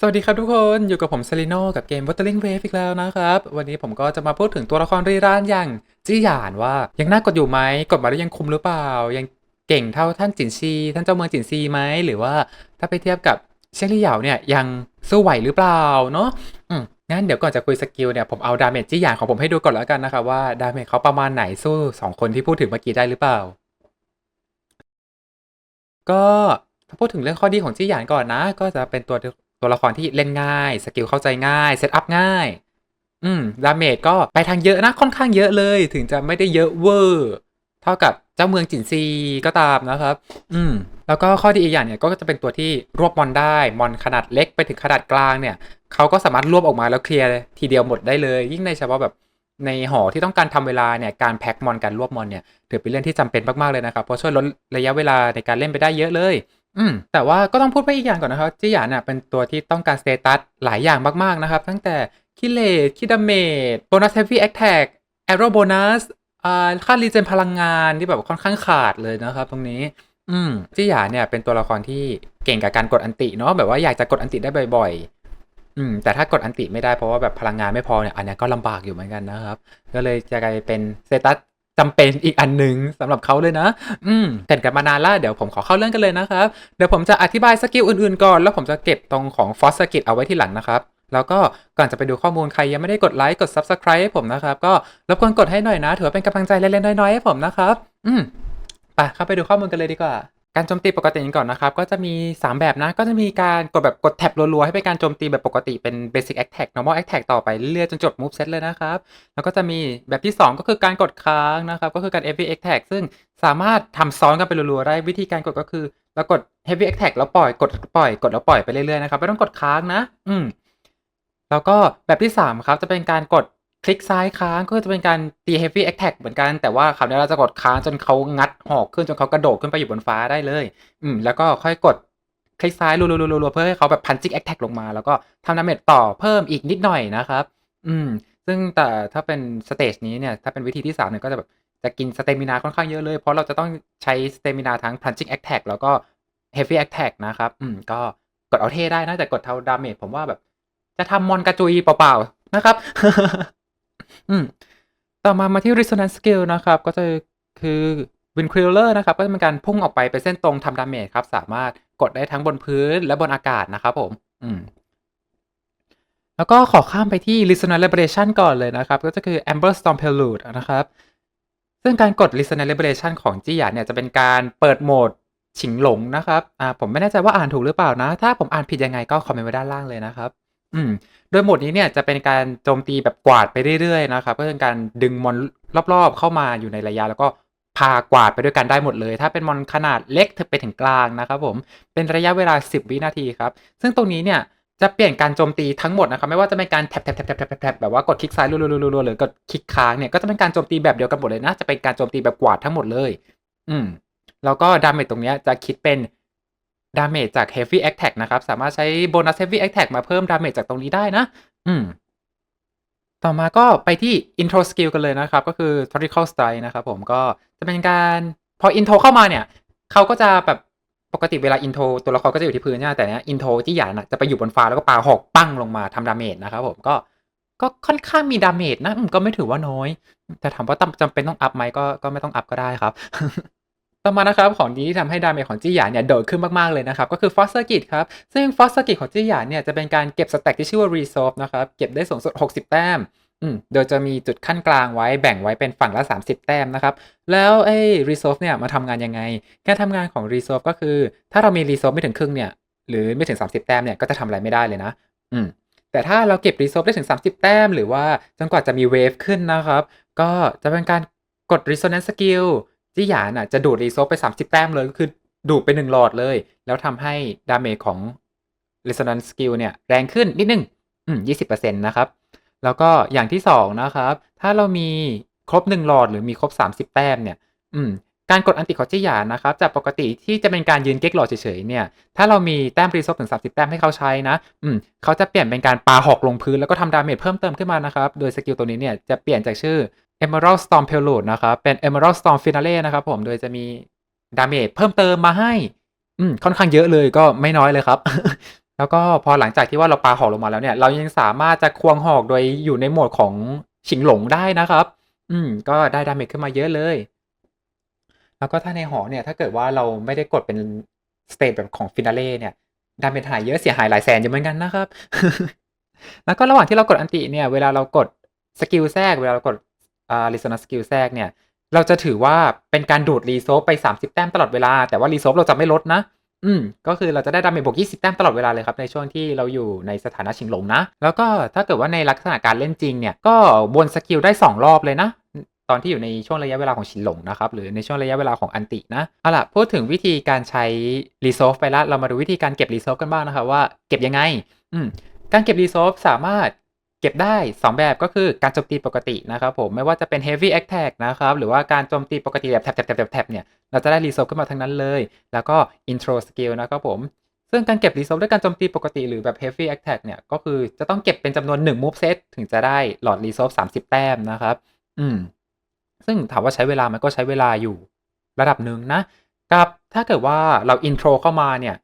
สวัสดีครับทุกคนอยู่กับผมเซริโนกับเกม Wuthering Wave อีกแล้วนะครับ วันนี้ผมก็จะมาพูดถึงตัวละครรีรานอย่างจี้หยานว่า ยังน่ากดอยู่ไหมกดมาแล้วยังคุมหรือเปล่า ยังเก่งเท่าท่านจินซี ท่านเจ้าเมืองจินซีไหมหรือว่าถ้าไปเทียบกับเชลี่เหยาเนี่ยยังสู้ไหวหรือเปล่าเนาะอืมงั้นเดี๋ยวก่อนจะคุยสกิลเนี่ยผมเอาดาเมจจี้หยานของผมให้ดูก่อนแล้วกันนะครับว่าดาเมจเขาประมาณไหนสู้สองคนที่พูดถึงเมื่อกี้ได้หรือเปล่า ก็ถ้าพูดถึงเรื่องข้อดีของจี้หยานก่อนนะ ก็จะเป็นตัว ตัวละครที่เล่นง่าย สกิลเข้าใจง่ายเซตอัพง่าย อืมดาเมจก็ไปทางเยอะนะค่อนข้างเยอะเลย ถึงจะไม่ได้เยอะเวอร์เท่ากับเจ้าเมืองจินซีก็ตามนะครับ อืมแล้วก็ข้อดีอีกอย่างเนี่ยก็จะเป็นตัวที่รวบมอนได้มอนขนาดเล็กไปถึงขนาดกลางเนี่ยเขาก็สามารถรวบออกมาแล้วเคลียร์ทีเดียวหมดได้เลย ยิ่งในเฉพาะแบบในหอที่ต้องการทำเวลาเนี่ยการแพ็กมอนการรวบมอนเนี่ยถือเป็นเรื่องที่จำเป็นมากๆเลยนะครับเพราะช่วยลดระยะเวลาในการเล่นไปได้เยอะเลย อืม แต่ว่าก็ต้องพูดไปอีกอย่างก่อนนะครับจีหยานน่ะเป็นตัวที่ต้องการสเตตัสหลายอย่างมาก ๆ นะครับ ตั้งแต่คิเลตคิดาเมจโบนัสเฮฟวี่แอคแท็กแอโรโบนัสอ่าค่ารีเจนพลังงานที่แบบค่อนข้างขาดเลยนะครับ ตรงนี้ อืมจีหยานเนี่ยเป็นตัวละครที่เก่งกับการกดอันติเนาะแบบว่าอยากจะกดอันติได้บ่อยๆอืมแต่ถ้ากดอันติไม่ได้เพราะว่าแบบพลังงานไม่พอเนี่ยอันนี้ก็ลำบากอยู่เหมือนกันนะครับ ก็เลยจะกลายเป็นสเตตัส จำเป็นอีกอันหนึ่งสำหรับเขาเลยนะ อืมเด่นกันมานานแล้วเดี๋ยวผมขอเข้าเรื่องกันเลยนะครับ เดี๋ยวผมจะอธิบายสกิลอื่นๆก่อน แล้วผมจะเก็บตรงของฟอสสกิลเอาไว้ที่หลังนะครับ แล้วก็ก่อนจะไปดูข้อมูลใครยังไม่ได้กดไลค์กด Subscribe ให้ผมนะครับ ก็รบกวนกดให้หน่อยนะ ถือว่าเป็นกำลังใจเล็กๆน้อยๆให้ผมนะครับ อืมไปเข้าไปดูข้อมูลกันเลยดีกว่า การโจมตีปกติก่อนนะครับ ก็จะมี 3 แบบนะ ก็จะมีการกดแบบกดแท็บรัวๆ ให้เป็นการโจมตีแบบปกติเป็น Basic Attack Normal Attack ต่อไปเรื่อยๆจนจบ Move Set เลยนะครับ แล้วก็จะมีแบบที่ 2 ก็คือการกดค้างนะครับ ก็คือการ Heavy Attack ซึ่งสามารถทำซ้อนกันไปรัวๆ ได้วิธีการกดก็คือเรากด Heavy Attack แล้วปล่อยกดปล่อยกดแล้วปล่อยไปเรื่อยๆนะครับไม่ต้องกดค้างนะ อืมแล้วก็แบบที่ 3 ครับจะเป็นการกด คลิกซ้ายค้างก็จะเป็นการตี heavy attack เหมือนกัน แต่ว่าคราวนี้เราจะกดค้างจนเขางัดหอกขึ้นจนเขากระโดดขึ้นไปอยู่บนฟ้าได้เลย อืม แล้วก็ค่อยกดคลิกซ้ายรัวๆๆๆเพื่อให้เขาแบบ punching attack ลงมา แล้วก็ทำดาเมจต่อเพิ่มอีกนิดหน่อยนะครับ อืม ซึ่งแต่ถ้าเป็นสเตจนี้เนี่ย ถ้าเป็นวิธีที่3เนี่ยก็จะแบบจะกินสเตมินาค่อนข้างเยอะเลย เพราะเราจะต้องใช้สเตมินาทั้ง punching attack แล้วก็ heavy attack นะครับ อืม ก็กดเอาเท่ได้นะแต่กดเท่าดาเมจผมว่าแบบ จะทำมอนกระจุยเปล่าๆนะครับ อืม ต่อมามาที่ resonance skill นะครับ ก็จะคือ wind crawler นะครับ ก็จะเป็นการพุ่งออกไปเป็นเส้นตรงทำดาเมจครับ สามารถกดได้ทั้งบนพื้นและบนอากาศนะครับผม อืม แล้วก็ขอข้ามไปที่ resonance liberation ก่อนเลยนะครับ ก็จะคือ amber storm prelude นะครับ ซึ่งการกด resonance liberation ของจี้หยานเนี่ยจะเป็นการเปิดโหมดฉิงหลงนะครับ อ่า ผมไม่แน่ใจว่าอ่านถูกหรือเปล่านะ ถ้าผมอ่านผิดยังไงก็คอมเมนต์ไว้ด้านล่างเลยนะครับ อืม โดยโหมดนี้เนี่ยจะเป็นการโจมตีแบบกวาดไปเรื่อยๆนะครับ ก็เป็นการดึงมอนรอบๆ เข้ามาอยู่ในระยะแล้วก็พากวาดไปด้วยกันได้หมดเลย ถ้าเป็นมอนขนาดเล็กถึงไปถึงกลางนะครับผม เป็นระยะเวลา 10 วินาทีครับ ซึ่งตรงนี้เนี่ยจะเปลี่ยนการโจมตีทั้งหมดนะครับ ไม่ว่าจะเป็นการแท็บแท็บแท็บแท็บแท็บแท็บแบบว่ากดคลิกซ้ายรัวๆหรือกดคลิกค้างเนี่ยก็จะเป็นการโจมตีแบบเดียวกันหมดเลยนะ จะเป็นการโจมตีแบบกวาดทั้งหมดเลย อืม แล้วก็ดาเมจตรงเนี้ยจะคิดเป็น ดาเมจจาก Heavy Attack นะครับ สามารถใช้โบนัส Heavy Attack มาเพิ่มดาเมจจากตรงนี้ได้นะ อืม ต่อมาก็ไปที่ Intro Skill กันเลยนะครับ ก็คือ Vertical Strike นะครับผมก็จะเป็นการพอ Intro เข้ามาเนี่ย เขาก็จะแบบปกติเวลา Intro ตัวละครก็จะอยู่ที่พื้นใช่ไหมแต่เนี้ย Intro ที่หยานะจะไปอยู่บนฟ้าแล้วก็ปาหอกปั้งลงมาทำดาเมจนะครับผมก็ก็ค่อนข้างมีดาเมจนะก็ไม่ถือว่าน้อย แต่ถามว่าจำเป็นต้องอัพไหมก็ก็ไม่ต้องอัพก็ได้ครับ ต่อมานะครับของดีที่ทำให้ดาเมจของจี้หยานเนี่ยโดดขึ้นมากๆเลยนะครับก็คือฟอสเซอร์กิตครับซึ่งฟอสเซอร์กิตของจี้หยานเนี่ยจะเป็นการเก็บสแต็กที่ชื่อว่า Resolve นะครับเก็บได้สูงสุด 60 แต้มอืมโดยจะมีจุดขั้นกลางไว้แบ่งไว้เป็นฝั่งละ 30 แต้มนะครับ แล้วไอ้ Resolve เนี่ยมาทำงานยังไง การทำงานของ Resolve ก็คือ ถ้าเรามี Resolve ไม่ถึงครึ่งเนี่ยหรือไม่ถึง 30 แต้มเนี่ยก็จะทำอะไรไม่ได้เลยนะ อืมแต่ถ้าเราเก็บ Resolve ได้ถึง 30 แต้ม หรือว่าจนกว่าจะมีเวฟขึ้นนะครับ ก็จะเป็นการกด Resonance Skill จี้หยานอะจะดูดรีโซไป 30 แต้มเลยก็คือดูดไป 1 หลอดเลย แล้วทำให้ดาเมจของ Resonance Skill เนี่ย แรงขึ้นนิดนึง อืม 20%นะครับ แล้วก็อย่างที่ 2 นะครับ ถ้าเรามีครบ 1 หลอดหรือมีครบ 30 แต้มเนี่ย อืม การกดอันติของจี้หยานนะครับ จากปกติที่จะเป็นการยืนเก๊กหลอดเฉยๆเนี่ย ถ้าเรามีแต้มรีโซฟถึง 30 แต้มให้เขาใช้นะ อืม เขาจะเปลี่ยนเป็นการปาหอกลงพื้นแล้วก็ทำดาเมจเพิ่มเติมขึ้นมานะครับ โดยสกิลตัวนี้เนี่ยจะเปลี่ยนจากชื่อ Emerald Storm Prelude นะครับ เป็น Emerald Storm Finale นะครับผม โดยจะมีดาเมจเพิ่มเติมมาให้ อืม ค่อนข้างเยอะเลยก็ไม่น้อยเลยครับ แล้วก็พอหลังจากที่ว่าเราปาหอกลงมาแล้วเนี่ย เรายังสามารถจะควงหอกโดยอยู่ในโหมดของฉิงหลงได้นะครับ อืม ก็ได้ดาเมจขึ้นมาเยอะเลย แล้วก็ถ้าในหอเนี่ย ถ้าเกิดว่าเราไม่ได้กดเป็นสเตจแบบของฟินาเล่เนี่ย ดาเมจหายเยอะเสียหายหลายแสนอยู่เหมือนกันนะครับ แล้วก็ระหว่างที่เรากดอันติเนี่ย เวลาเรากดสกิลแทรก เวลาเรากด อ่าลิซอนสกิลแทรกเนี่ย เราจะถือว่าเป็นการดูดรีโซฟไป 30 แต้มตลอดเวลา แต่ว่ารีโซฟเราจะไม่ลดนะ อืม ก็คือเราจะได้ดาเมจบวก 20 แต้มตลอดเวลาเลยครับในช่วงที่เราอยู่ในสถานะชิงหลงนะ แล้วก็ถ้าเกิดว่าในลักษณะการเล่นจริงเนี่ย ก็บนสกิลได้ 2 รอบเลยนะตอนที่อยู่ในช่วงระยะเวลาของชินหลงนะครับ หรือในช่วงระยะเวลาของอันตินะเอาล่ะ พูดถึงวิธีการใช้รีโซฟไปแล้วเรามาดูวิธีการเก็บรีโซฟกันบ้างนะครับว่าเก็บยังไง อืมการเก็บรีโซฟสามารถ เก็บได้ 2 แบบก็คือการโจมตีปกตินะครับผมไม่ว่าจะเป็น heavy attack นะครับหรือว่าการโจมตีปกติแบบแท็บแท็บแท็บเนี่ยเราจะได้รีโซฟขึ้นมาทั้งนั้นเลย แล้วก็ intro skill นะครับผมซึ่งการเก็บรีโซฟด้วยการโจมตีปกติหรือแบบ heavy attack เนี่ยก็คือจะต้องเก็บเป็นจำนวน 1 move set ถึงจะได้หลอดรีโซฟ30 แต้มนะครับ อืม ซึ่งถามว่าใช้เวลามันก็ใช้เวลาอยู่ระดับหนึ่งนะกับถ้าเกิดว่าเรา intro เข้ามาเนี่ย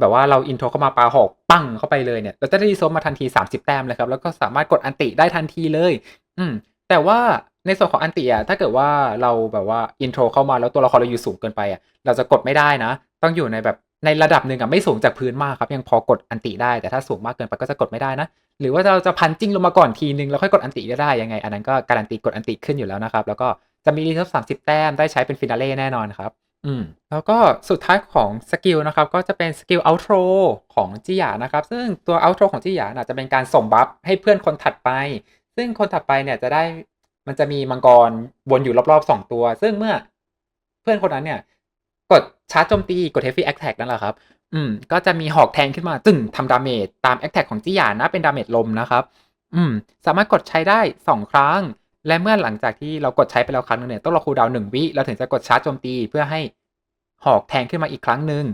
แบบว่าเราอินโทรเข้ามาปาหอกปั้งเข้าไปเลยเนี่ยเราจะได้รีโซมาทันที 30 แต้มเลยครับ แล้วก็สามารถกดอันติได้ทันทีเลย อืม แต่ว่าในส่วนของอันติอะถ้าเกิดว่าเราแบบว่าอินโทรเข้ามาแล้วตัวละครเราอยู่สูงเกินไปอะเราจะกดไม่ได้นะ ต้องอยู่ในแบบในระดับหนึ่งอะไม่สูงจากพื้นมากครับ ยังพอกดอันติได้แต่ถ้าสูงมากเกินไปก็จะกดไม่ได้นะ หรือว่าเราจะพันจิ้งลงมาก่อนทีนึงแล้วค่อยกดอันติได้ยังไง อันนั้นก็การันตีกดอันติขึ้นอยู่แล้วนะครับแล้วก็จะมีรีโซฟ30แต้มได้ใช้เป็นฟินาเล่แน่นอนครับ อืมแล้วก็สุดท้ายของสกิลนะครับ ก็จะเป็นสกิลอัลโทรของจิหยานะครับ ซึ่งตัวอัลโทรของจิหยาน่ะจะเป็นการส่งบัฟให้เพื่อนคนถัดไป ซึ่งคนถัดไปเนี่ยจะได้มันจะมีมังกรวนอยู่รอบๆ2ตัว ซึ่งเมื่อเพื่อนคนนั้นเนี่ย กดชาร์จโจมตีกด heavy attack นั่นแหละครับ อืม ก็จะมีหอกแทงขึ้นมาตึงทำดาเมจตาม attack ของจิหยานะเป็นดาเมจลมนะครับ อืม สามารถกดใช้ได้2ครั้ง และเมื่อหลังจากที่เรากดใช้ไปแล้วครั้งนึงเนี่ยต้องรอคูลดาวน์หนึ่งวิเราถึงจะกดชาร์จโจมตีเพื่อให้หอกแทงขึ้นมาอีกครั้งหนึ่ง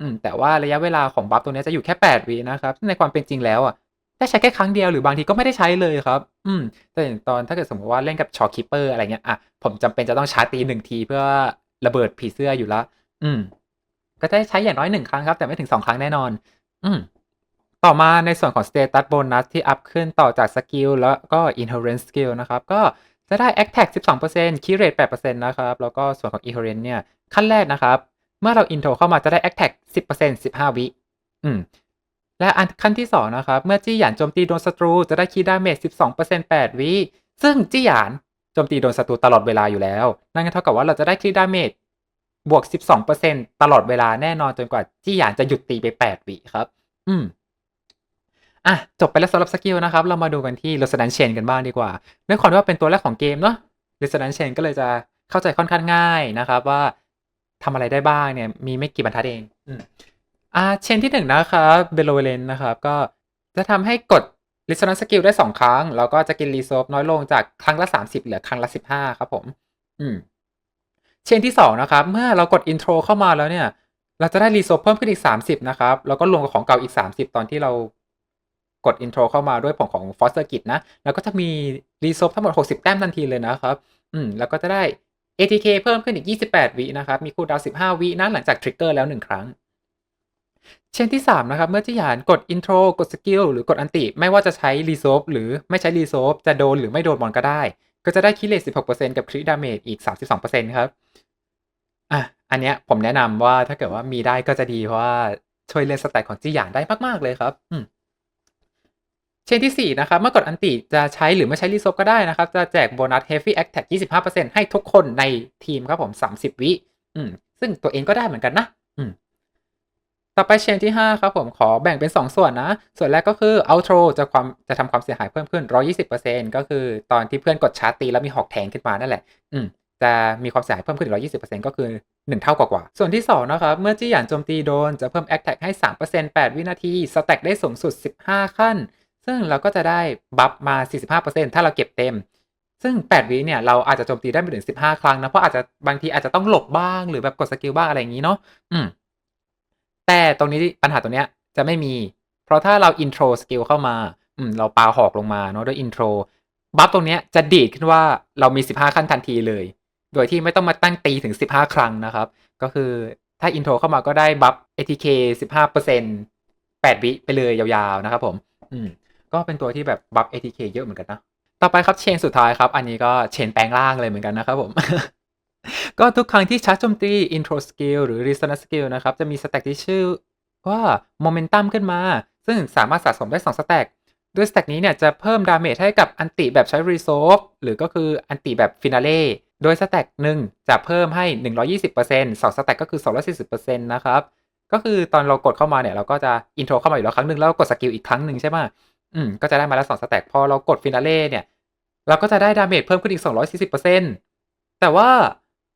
อืมแต่ว่าระยะเวลาของบัฟตัวนี้จะอยู่แค่8วินะครับในความเป็นจริงแล้วอะได้ใช้แค่ครั้งเดียวหรือบางทีก็ไม่ได้ใช้เลยครับ อืม แต่อย่างตอนถ้าเกิดสมมติว่าเล่นกับชอคิปเปอร์อะไรเงี้ยอะผมจำเป็นจะต้องชาร์จตีหนึ่งทีเพื่อระเบิดผีเสื้ออยู่ละอืม ก็ได้ใช้อย่างน้อยหนึ่งครั้งครับ แต่ไม่ถึงสองครั้งแน่นอน อืม ต่อมาในส่วนของ Status Bonus ที่อัพขึ้นต่อจากสกิลแล้วก็ Inherent Skill นะครับ ก็จะได้ Attack 12% Key Rate 8%นะครับ แล้วก็ส่วนของ Inherent เนี่ย ขั้นแรกนะครับ เมื่อเรา Intro เข้ามาจะได้ Attack 10% 15 วิอืมและอันขั้นที่ 2 นะครับ เมื่อจี้หยานโจมตีโดนศัตรูจะได้ Key Damage 12% 8 วิ ซึ่งจี้หยานโจมตีโดนศัตรูตลอดเวลาอยู่แล้ว นั่นก็เท่ากับว่าเราจะได้ Key Damage บวก 12%ตลอดเวลาแน่นอนจนกว่าจี้หยานจะหยุดตีไป 8 วิครับ อืม อะจบไปแล้วสำหรับสกิลนะครับ เรามาดูกันที่ Resonance Chain กันบ้างดีกว่าด้วยความที่ว่าเป็นตัวแรกของเกมเนาะ Resonance Chain ก็เลยจะเข้าใจค่อนข้างง่ายนะครับ ว่าทำอะไรได้บ้างเนี่ยมีไม่กี่บรรทัดเองอืมอ่าเชนที่หนึ่งนะครับ b e l o v a l e n นะครับก็จะทำให้กด Resonance Skill ได้ 2 ครั้ง แล้วก็จะกิน Resolve น้อยลงจากครั้งละ 30 เหลือครั้งละ 15 ครับผม อืม เชนที่ 2 นะครับ เมื่อเรากด Intro เข้ามาแล้วเนี่ย เราจะได้ Resolve เพิ่มขึ้นอีก 30 นะครับ แล้วก็รวมกับของเก่าอีก 30 ตอนที่เรา กด Intro เข้ามาด้วยผลของ Foster Kit นะ แล้วก็จะมี Resolve ทั้งหมด 60 แต้มทันทีเลยนะครับ อืม แล้วก็จะได้ ATK เพิ่มขึ้นอีก 28 วินะครับ มีคูลดาวน์15 วินะหลังจากทริกเกอร์แล้ว 1 ครั้ง เชนที่ 3 นะครับ เมื่อจิหยานกด Intro กดสกิลหรือกดอันติ ไม่ว่าจะใช้ Resolve หรือไม่ใช้ Resolve จะโดนหรือไม่โดนมอนก็ได้ ก็จะได้คิเลต16%กับคริดาเมจอีก 32%ครับ อะ อันเนี้ยผมแนะนำว่าถ้าเกิดว่ามีได้ก็จะดีเพราะว่าช่วยเล่นสแตทของจิหยานได้มากๆเลยครับ อืม เชนที่ 4 นะครับ เมื่อกดอันติจะใช้หรือไม่ใช้รีโซฟก็ได้นะครับ จะแจกโบนัส Heavy Attack 25%ให้ทุกคนในทีมครับผม 30 วิอืมซึ่งตัวเองก็ได้เหมือนกันนะอืมต่อไปเชนที่ 5 ครับผมขอแบ่งเป็น 2 ส่วนนะ ส่วนแรกก็คือ Outro จะความจะทำความเสียหายเพิ่มขึ้น 120%ก็คือตอนที่เพื่อนกดชาร์ตีแล้วมีหอกแทงขึ้นมานั่นแหละ อืมจะมีความเสียหายเพิ่มขึ้น 120%ก็คือ 1 เท่ากว่าๆส่วนที่ 2 นะครับ เมื่อจี้หยานโจมตีโดนจะเพิ่ม Attack ให้ 3% 8 วินาทีสแต็กได้สูงสุด 15 ขั้น ซึ่งเราก็จะได้บัฟมา 45%ถ้าเราเก็บเต็ม ซึ่ง 8 วิเนี่ย เราอาจจะโจมตีได้ไปถึง 15 ครั้งนะ เพราะอาจจะบางทีอาจจะต้องหลบบ้างหรือแบบกดสกิลบ้างอะไรอย่างนี้เนาะ อืม แต่ตรงนี้ปัญหาตรงเนี้ยจะไม่มี เพราะถ้าเรา intro skill เข้ามา อืม เราปาหอกลงมาเนาะด้วย intro บัฟตรงเนี้ยจะดีดขึ้นว่าเรามี 15 ขั้นทันทีเลย โดยที่ไม่ต้องมาตั้งตีถึง 15 ครั้งนะครับ ก็คือถ้า intro เข้ามาก็ได้บัฟ ATK 15% 8 วิไปเลยยาวๆนะครับผม อืม ก็เป็นตัวที่แบบบัฟ ATK เยอะเหมือนกันนะ ต่อไปครับเชนสุดท้ายครับ อันนี้ก็เชนแปลงร่างเลยเหมือนกันนะครับผม ก็ทุกครั้งที่ชาร์จโจมตี intro skill หรือ resonance skill นะครับ จะมีสแต็กที่ชื่อว่า momentum ขึ้นมา ซึ่งสามารถสะสมได้2สแต็กด้วยสแต็กนี้เนี่ยจะเพิ่มดาเมจให้กับอันติแบบใช้ resolve หรือก็คืออันติแบบ finale โดยสแต็กหนึ่งจะเพิ่มให้ 120% 2สแต็กก็คือ 240%นะครับ ก็คือตอนเรากดเข้ามาเนี่ยเราก็จะ intro เข้ามาอยู่แล้วครั้งหนึ่งแล้วกดสกิลอีกครั้งหนึ่งใช่ไหม อืม ก็จะได้มาแล้ว2สแต็กพอเรากด finale เนี่ย เราก็จะได้ดาเมจเพิ่มขึ้นอีก 240%แต่ว่า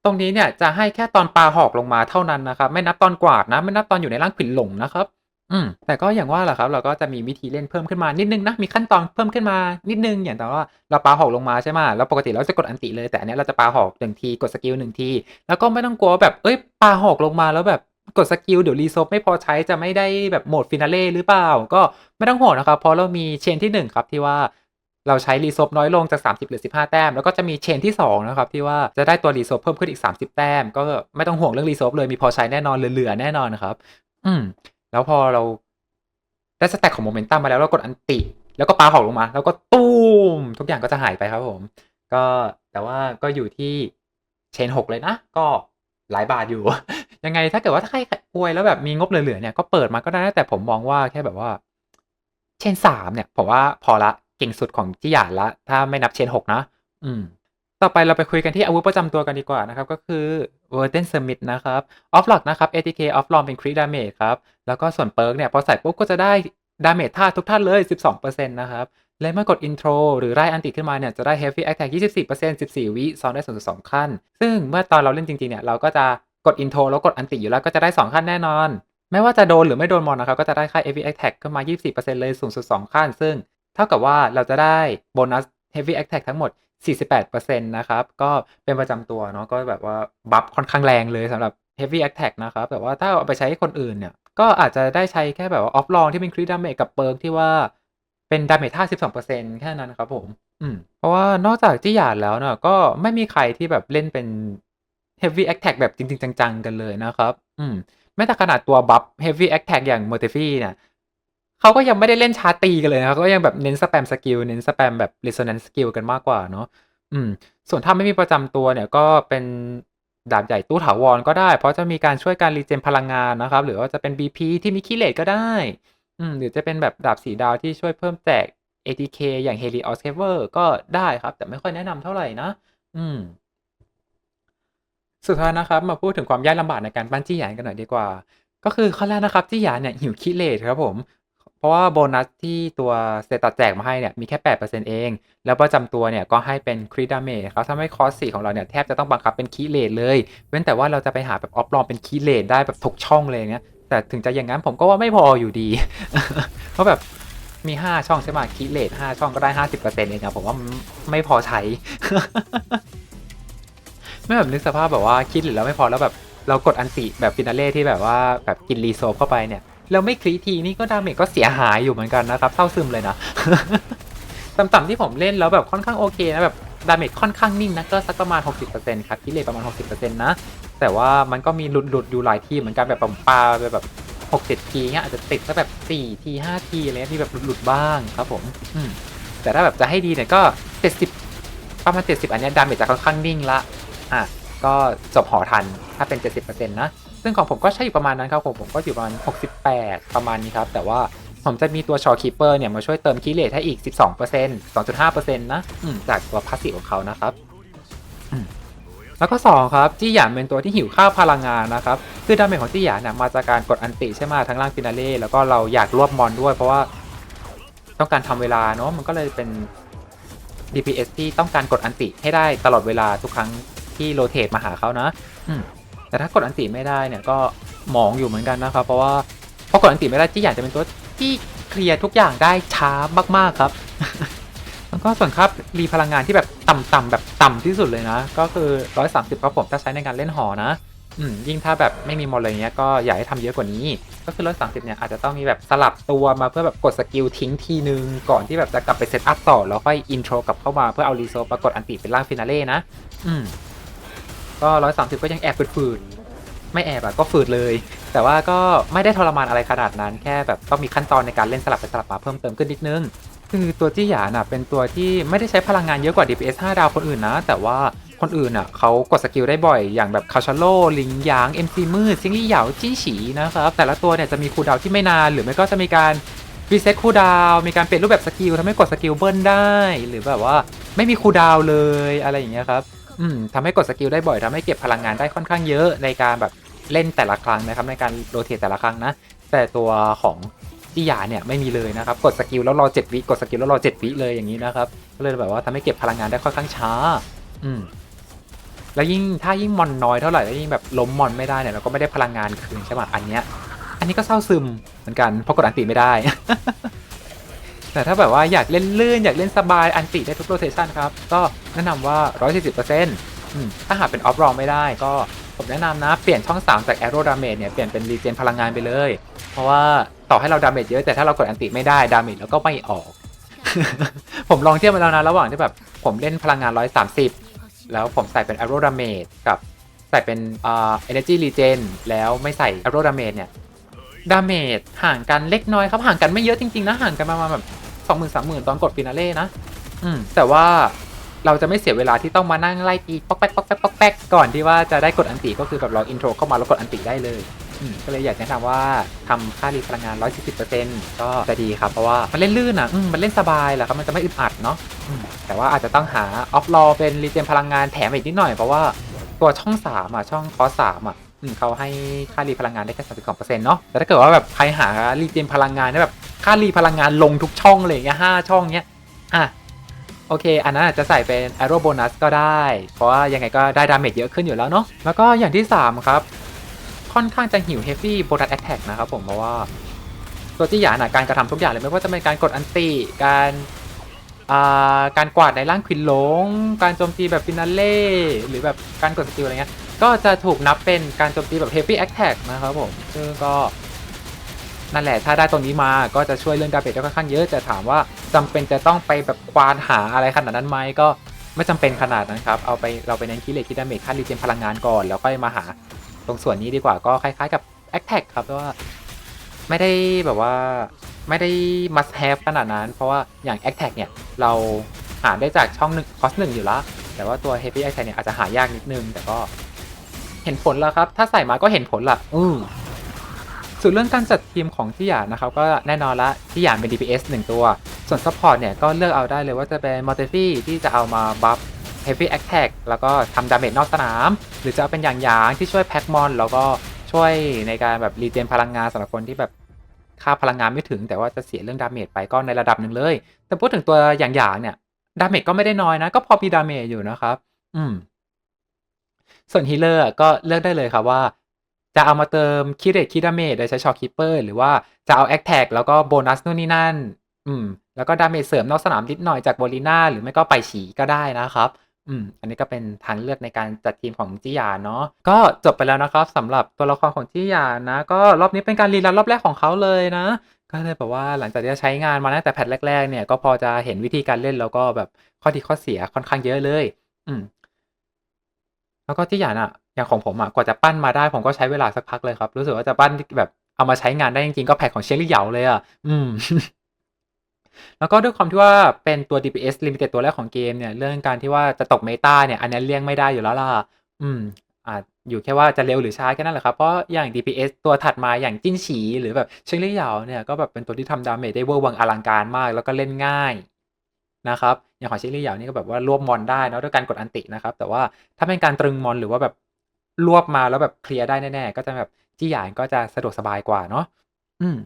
ตรงนี้เนี่ยจะให้แค่ตอนปลาหอกลงมาเท่านั้นนะครับ ไม่นับตอนกวาดนะ ไม่นับตอนอยู่ในร่างผินหลงนะครับ อืม แต่ก็อย่างว่าแหละครับ เราก็จะมีวิธีเล่นเพิ่มขึ้นมานิดนึงนะ มีขั้นตอนเพิ่มขึ้นมานิดนึง อย่างแต่ว่าเราปลาหอกลงมาใช่ไหมแล้วปกติเราจะกดอันติเลย แต่อันนี้เราจะปลาหอกหนึ่งที กดสกิลหนึ่งที แล้วก็ไม่ต้องกลัวแบบ เอ้ย ปลาหอกลงมาแล้วแบบ กดสกิลเดี๋ยวรีโซฟไม่พอใช้จะไม่ได้แบบโหมดฟินาเล่หรือเปล่า ก็ไม่ต้องห่วงนะครับ เพราะเรามีเชนที่หนึ่งครับที่ว่าเราใช้รีโซฟน้อยลงจาก 30เหลือ 15 แต้ม แล้วก็จะมีเชนที่ 2 นะครับ ที่ว่าจะได้ตัวรีโซฟเพิ่มขึ้นอีก 30 แต้ม ก็ไม่ต้องห่วงเรื่องรีโซฟเลยมีพอใช้แน่นอนเหลือๆแน่นอนนะครับ อืม แล้วพอเราได้สแต็กของโมเมนตัมมาแล้วเรากดอันติ แล้วก็ปาหอกลงมา แล้วก็ตูมทุกอย่างก็จะหายไปครับผม ก็แต่ว่าก็อยู่ที่เชนหกเลยนะ ก็หลายบาทอยู่ ยังไงถ้าเกิดว่าถ้าใครอวยแล้วแบบมีงบเหลือๆเนี่ยก็เปิดมาก็ได้แต่ผมมองว่าแค่แบบว่า เชนสามเนี่ยผมว่าพอละเก่งสุดของจิหยานละ ถ้าไม่นับเชนหกนะ อืม ต่อไปเราไปคุยกันที่อาวุธประจำตัวกันดีกว่านะครับ ก็คือ v e r t e n Smith นะครับ ออฟหลักนะครับ ATK ออฟลอมเป็น Crit Damage ครับ แล้วก็ส่วนเปิร์กเนี่ย พอใส่ปุ๊บก็จะได้ดาเมจท่าทุกท่านเลย 12%นะครับ และเมื่อกด Intro หรือไล่อันติขึ้นมาเนี่ย จะได้ Heavy Attack 24% 14 วิซ้อนได้0.2ขั้น ซึ่งเมื่อตอนเราเล่นจริงๆเนี่ยเราก็จะ กด Intro แล้วกดอันติอยู่แล้วก็จะได้ 2 ขั้นแน่นอน ไม่ว่าจะโดนหรือไม่โดนมอนนะครับก็จะได้ค่า Heavy Attack ขึ้นมา 24%เลย0.2ขั้น ซึ่ง เท่ากับว่าเราจะได้โบนัส Heavy Attack ทั้งหมด 48%นะครับ ก็เป็นประจำตัวเนาะก็แบบว่าบัฟค่อนข้างแรงเลยสำหรับ Heavy Attack นะครับแต่ว่าถ้าเอาไปใช้ให้คนอื่นเนี่ยก็อาจจะได้ใช้แค่แบบว่าออฟลองที่เป็น Crit Damage กับเปิร์กที่ว่าเป็นดาเมจท่า12%แค่นั้นครับผม อืม เพราะว่านอกจากจิหยานแล้วเนาะก็ไม่มีใครที่แบบเล่นเป็น Heavy Attack แบบจริง ๆ จัง ๆ กันเลยนะครับ อืมแม้แต่ขนาดตัวบัฟ Heavy Attack อย่าง m o r t e f i เนี่ยเขาก็ยังไม่ได้เล่นชาร์ตีกันเลยนะครับก็ยังแบบเน้นสแปมสกิลเน้นสแปมแบบ resonance skill กันมากกว่าเนาะอืม ส่วนถ้าไม่มีประจำตัวเนี่ยก็เป็นดาบใหญ่ตู้ถาวรก็ได้ เพราะจะมีการช่วยการรีเจนพลังงานนะครับ หรือว่าจะเป็น BP ที่มีคิเลตก็ได้ อืม หรือจะเป็นแบบดาบสีดาวที่ช่วยเพิ่มแจก ATK อย่าง Helios c a v e r ก็ได้ครับ แต่ไม่ค่อยแนะนำเท่าไหร่นะ อืม สุดท้ายนะครับมาพูดถึงความยากลำบากในการปั้นจี้หยานกันหน่อยดีกว่า ก็คือข้อแรกนะครับจี้หยานเนี่ยหิวคิเลตครับผม เพราะว่าโบนัสที่ตัวเซตัดแจกมาให้เนี่ยมีแค่8%เอง แล้วประจำตัวเนี่ยก็ให้เป็นคริดาเมจครับทำให้คอสสี่ของเราเนี่ยแทบจะต้องบังคับเป็นคีเลตเลย เว้นแต่ว่าเราจะไปหาแบบออฟลอมเป็นคีเลตได้แบบทุกช่องเลยเนี่ยแต่ถึงจะอย่างนั้นผมก็ว่าไม่พออยู่ดี เพราะแบบมี 5 ช่องใช่ไหมคีเลต5ช่องก็ได้ 50%เองครับผมว่าไม่พอใช้ ไม่แบบนึกสภาพแบบว่าคิดหรือแล้วไม่พอแล้วแบบเรากดอันติแบบฟินาเล่ที่แบบว่าแบบกินรีโซฟเข้าไปเนี่ยเราไม่คลีทีนี่ก็ดาเมจก็เสียหายอยู่เหมือนกันนะครับเท่าซึมเลยนะ ต่ำๆที่ผมเล่นแล้วแบบค่อนข้างโอเคนะแบบดาเมจค่อนข้างนิ่งนะก็สักประมาณ 60%ครับคิเลประมาณ 60%นะ แต่ว่ามันก็มีหลุดๆอยู่หลายทีเหมือนกันแบบผมปาไปแบบ6 7ทีเงี้ยอาจจะติดแค่แบบ4ที5ทีอะไรที่แบบหลุดๆบ้างครับผมอืมแต่ถ้าแบบจะให้ดีเนี่ยก็ 70 ประมาณ 70 อันเนี้ยดาเมจจะค่อนข้างนิ่งละ อะก็จบหอทันถ้าเป็น 70%นะ ซึ่งของผมก็ใช่อยู่ประมาณนั้นครับผมผมก็อยู่ประมาณ 68 ประมาณนี้ครับ แต่ว่าผมจะมีตัวชอคีเปอร์เนี่ย มาช่วยเติมคีเลทให้อีก 12% 2.5%นะอืมจากตัวพาสซีฟของเขานะครับแล้วก็ 2 ครับ จี้หยานเป็นตัวที่หิวข้าวพลังงานนะครับ คือดาเมจของจี้หยานเนี่ยมาจากการกดอันติใช่ไหมทั้งล่างฟินาเล่แล้วก็เราอยากรวบมอนด้วย เพราะว่าต้องการทำเวลาเนาะมันก็เลยเป็น DPS ที่ต้องการกดอันติให้ได้ตลอดเวลาทุกครั้ง ที่โรเตทมาหาเขานะอืมแต่ถ้ากดอันติไม่ได้เนี่ยก็หมองอยู่เหมือนกันนะครับ เพราะว่าพอกดอันติไม่ได้จี้อยากจะเป็นตัวที่เคลียร์ทุกอย่างได้ช้ามากๆครับแล้วก็ส่วนครับรีพลังงานที่แบบต่ำๆแบบต่ำที่สุดเลยนะ ก็คือ 130ครับผมถ้าใช้ในการเล่นหอนะอืมยิ่งถ้าแบบไม่มีมอลอะไรเงี้ยก็อยากให้ทำเยอะกว่านี้ ก็คือ130เนี่ยอาจจะต้องมีแบบสลับตัวมาเพื่อแบบกดสกิลทิ้งทีนึง ก่อนที่แบบจะกลับไปเซตอัพต่อ แล้วค่อยอินโทรกลับเข้ามาเพื่อเอารีโซปรากฏอันติเป็นร่างฟินาเล่นะ อืม ก็130ก็ยังแอบฝืดๆไม่แอบอะก็ฝืดเลย แต่ว่าก็ไม่ได้ทรมานอะไรขนาดนั้น แค่แบบต้องมีขั้นตอนในการเล่นสลับไปสลับมาเพิ่มเติมขึ้นนิดนึง คือตัวจี้หยาน่ะเป็นตัวที่ไม่ได้ใช้พลังงานเยอะกว่า DPS 5 ดาวคนอื่นนะ แต่ว่าคนอื่นน่ะเขากดสกิลได้บ่อยอย่างแบบคาชาโลลิงยาง MC มืดซิงลี่เหยาจี้ฉีนะครับแต่ละตัวเนี่ยจะมีคูลดาวที่ไม่นาน หรือไม่ก็จะมีการรีเซ็ตคูลดาวมีการเปลี่ยนรูปแบบสกิลทำให้กดสกิลเบิ้ลได้ หรือแบบว่าไม่มีคูลดาวเลยอะไรอย่างเงี้ยครับ ทำให้กดสกิลได้บ่อยทำให้เก็บพลังงานได้ค่อนข้างเยอะในการแบบเล่นแต่ละครั้งนะครับในการโรเตทแต่ละครั้งนะ แต่ตัวของจิยาเนี่ยไม่มีเลยนะครับ กดสกิลแล้วรอ7วิกดสกิลแล้วรอ7วิเลยอย่างนี้นะครับก็เลยแบบว่าทำให้เก็บพลังงานได้ค่อนข้างช้า อืมแล้วยิ่งถ้ายิ่งมอนน้อยเท่าไหร่แล้วยิ่งแบบล้มมอนไม่ได้เนี่ยเราก็ไม่ได้พลังงานคืนใช่ไหมอันเนี้ยอันนี้ก็เศร้าซึมเหมือนกันเพราะกดอันติไม่ได้ แต่ถ้าแบบว่าอยากเล่นลื่นอยากเล่นสบายอันติได้ทุกโรเทชันครับ ก็แนะนำว่า 140%อืมถ้าหากเป็นออฟรองไม่ได้ก็ผมแนะนำนะ เปลี่ยนช่อง 3 จาก Arrow Damage เนี่ย เปลี่ยนเป็นรีเจนพลังงานไปเลย เพราะว่าต่อให้เราดาเมจเยอะแต่ถ้าเรากดอันติไม่ได้ดาเมจเราก็ไม่ออก ผมลองเทียบมาแล้วนะ ระหว่างที่แบบผมเล่นพลังงาน 130 แล้วผมใส่เป็น Arrow Damage กับใส่เป็นเอ่า Energy Regen แล้วไม่ใส่ Arrow Damage เนี่ยดาเมจห่างกันเล็กน้อยครับ ห่างกันไม่เยอะจริง ๆ นะ ห่างกันประมาณแบบ สองหมื่นสามหมื่นตอนกดฟินาเล่นะ อืม แต่ว่าเราจะไม่เสียเวลาที่ต้องมานั่งไล่ตีป๊อกแป๊กป๊อกแป๊กป๊อกแป๊กก่อนที่ว่าจะได้กดอันติก็คือแบบเราอินโทรเข้ามาแล้วกดอันติได้เลยอืมก็เลยอยากแนะนำว่าทำค่ารีพลังงาน 140%ก็จะดีครับ เพราะว่ามันเล่นลื่นอะอืมมันเล่นสบายแหละครับ มันจะไม่อึดอัดเนาะอืมแต่ว่าอาจจะต้องหาออฟรอเป็นรีเจนพลังงานแถมอีกนิดหน่อย เพราะว่าตัวช่องสามอะ ช่องคอสามอะอืมเขาให้ค่ารีพลังงานได้แค่สามสิบสองเปอร์เซ็นต์เนาะแต่ถ้าเกิดว่าแบบใครหารีเจนพลังงานได้แบบ ค่ารีพลังงานลงทุกช่องเลยเงี้ยห้าช่องเงี้ยอะโอเค อันนั้นอาจจะใส่เป็น Arrow Bonus ก็ได้ เพราะว่ายังไงก็ได้ดาเมจเยอะขึ้นอยู่แล้วเนาะ แล้วก็อย่างที่ 3 ครับ ค่อนข้างจะหิว Heavy Bonus Attack นะครับผม เพราะว่า ตัวที่หยานะการกระทำทุกอย่างเลยไม่ว่าจะเป็นการกดอันติการอ่าการกวาดในร่างควินหลง การโจมตีแบบฟินาเล่หรือแบบการกดสกิลอะไรเงี้ย ก็จะถูกนับเป็นการโจมตีแบบ Heavy Attack นะครับผม ซึ่งก็ นั่นแหละถ้าได้ตรงนี้มาก็จะช่วยเรื่องดาเมจได้ค่อนข้างเยอะแต่ถามว่าจำเป็นจะต้องไปแบบควานหาอะไรขนาดนั้นไหมก็ไม่จำเป็นขนาดนั้นครับเอาไปเราไปเน้นคิเลตคิดดาเมจค่ารีเจนพลังงานก่อน แล้วค่อยมาหาตรงส่วนนี้ดีกว่าก็คล้ายๆกับ a t t a c ครับเพราะว่าไม่ได้แบบว่าไม่ได้ must have ขนาดนั้น เพราะว่าอย่าง a t t a c เนี่ย เราหาได้จากช่องหนึ่งคอสหนึ่งอยู่แล้ว แต่ว่าตัว heavy attack เนี่ย อาจจะหายากนิดนึง แต่ก็เห็นผลแล้วครับ ถ้าใส่มาก็เห็นผลละอือ ส่วนเรื่องการจัดทีมของที่หยานะครับก็แน่นอนละที่หยาเป็น DPS 1 ตัว ส่วน Support เนี่ยก็เลือกเอาได้เลยว่าจะเป็น m o t e f i ที่จะเอามาบัฟ Heavy Attack แล้วก็ทำดาเมจนอกสนาม หรือจะเอาเป็นอย่างยางที่ช่วยแพ็กมอน แล้วก็ช่วยในการแบบรีเจนพลังงานสำหรับคนที่แบบค่าพลังงานไม่ถึง แต่ว่าจะเสียเรื่องดาเมจไปก็ในระดับหนึ่งเลย แต่พูดถึงตัวอย่างยางเนี่ยดาเมจก็ไม่ได้น้อยนะ ก็พอมีดาเมจอยู่นะครับ อืม ส่วนฮีเลอร์ก็เลือกได้เลยครับว่า จะเอามาเติมคิดเรทคิดดาเมจโดยใช้ช็อคคิปเปอร์หรือว่าจะเอาแอคแท็กแล้วก็โบนัสนู่นนี่นั่น อืม แล้วก็ดาเมจเสริมนอกสนามนิดหน่อยจากโบลีน่าหรือไม่ก็ไปฉีก็ได้นะครับ อืม อันนี้ก็เป็นทางเลือกในการจัดทีมของจิยาเนาะ ก็จบไปแล้วนะครับสำหรับตัวละครของจิยานะ ก็รอบนี้เป็นการรีรันรอบแรกของเขาเลยนะ ก็เลยแบบว่าหลังจากที่ใช้งานมาตั้งแต่แพทแรกๆเนี่ยก็พอจะเห็นวิธีการเล่นแล้วก็แบบข้อดีข้อเสียค่อนข้างเยอะเลย อืม แล้วก็ที่อย่างอะ อย่างของผมอะกว่าจะปั้นมาได้ผมก็ใช้เวลาสักพักเลยครับ รู้สึกว่าจะปั้นแบบเอามาใช้งานได้จริงๆก็แพ็กของเชลลี่เหยาเลยอะอืม แล้วก็ด้วยความที่ว่าเป็นตัว DPS Limited ตัวแรกของเกมเนี่ย เรื่องการที่ว่าจะตกเมตาเนี่ย อันนี้เลี่ยงไม่ได้อยู่แล้วล่ะ อืมอาจอยู่แค่ว่าจะเร็วหรือช้าแค่นั้นแหละครับ เพราะอย่าง DPS ตัวถัดมาอย่างจิ้นฉี หรือแบบเชลลี่เหยาเนี่ยก็แบบเป็นตัวที่ทำดาเมจได้เวอร์วังอลังการมาก แล้วก็เล่นง่ายนะครับอย่างของเชลลี่เหยานี่ก็แบบว่ารวบมอนได้นะด้วยการกดอันตินะครับ แต่ว่าถ้าเป็นการตรึงมอนหรือว่าแบบ รวบมาแล้วแบบเคลียร์ได้แน่ๆก็จะแบบจี้หยานก็จะสะดวกสบายกว่าเนาะอืม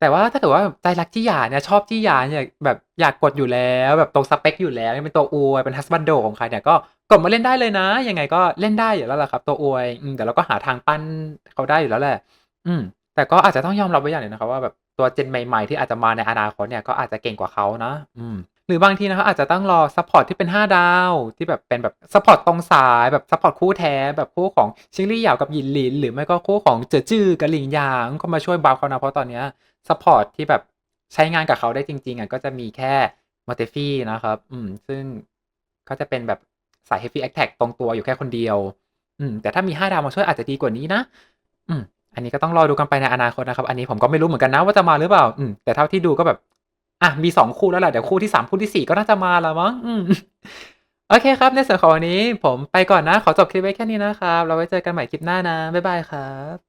แต่ว่าถ้าเกิดว่าใจรักจี้หยานเนี่ยชอบจี้หยานเนี่ยแบบอยากกดอยู่แล้วแบบตรงสเปคอยู่แล้วเป็นตัวอวยเป็น husband ของใครเนี่ยก็กดมาเล่นได้เลยนะ ยังไงก็เล่นได้อยู่แล้วล่ะครับ ตัวอวยอืมแต่เราก็หาทางปั้นเขาได้อยู่แล้วแหละ อืม แต่ก็อาจจะต้องยอมรับไว้อย่างหนึ่งนะครับว่าแบบตัวเจนใหม่ ๆ ที่อาจจะมาในอนาคตเนี่ยก็อาจจะเก่งกว่าเขานะ อืม หรือบางทีนะครับอาจจะต้องรอซัพพอร์ตที่เป็น 5 ดาว ที่แบบเป็นแบบซัพพอร์ตตรงสายแบบซัพพอร์ตคู่แท้แบบคู่ของชิงลี่เหยากับหยินหลิน หรือไม่ก็คู่ของเจอจื้อกับหลิงหยางก็มาช่วยบัฟเขานะเพราะตอนเนี้ยซัพพอร์ตที่แบบใช้งานกับเขาได้จริง ๆอะก็จะมีแค่มอเตฟี่นะครับ อืม ซึ่งก็จะเป็นแบบสาย Heavy Attack ตรงตัวอยู่แค่คนเดียว อืม แต่ถ้ามี 5 ดาวมาช่วยอาจจะดีกว่านี้นะ อืม อันนี้ก็ต้องรอดูกันไปในอนาคตนะครับ อันนี้ผมก็ไม่รู้เหมือนกันนะว่าจะมาหรือเปล่า อืม แต่เท่าที่ดูก็แบบ อะมีสองคู่แล้วแหละเดี๋ยวคู่ที่สามคู่ที่สี่ก็น่าจะมาแล้วมั้งอืมโอเคครับ ในส่วนของวันนี้ผมไปก่อนนะ ขอจบคลิปไว้แค่นี้นะครับ เราไว้เจอกันใหม่คลิปหน้านะ บ๊ายบายครับ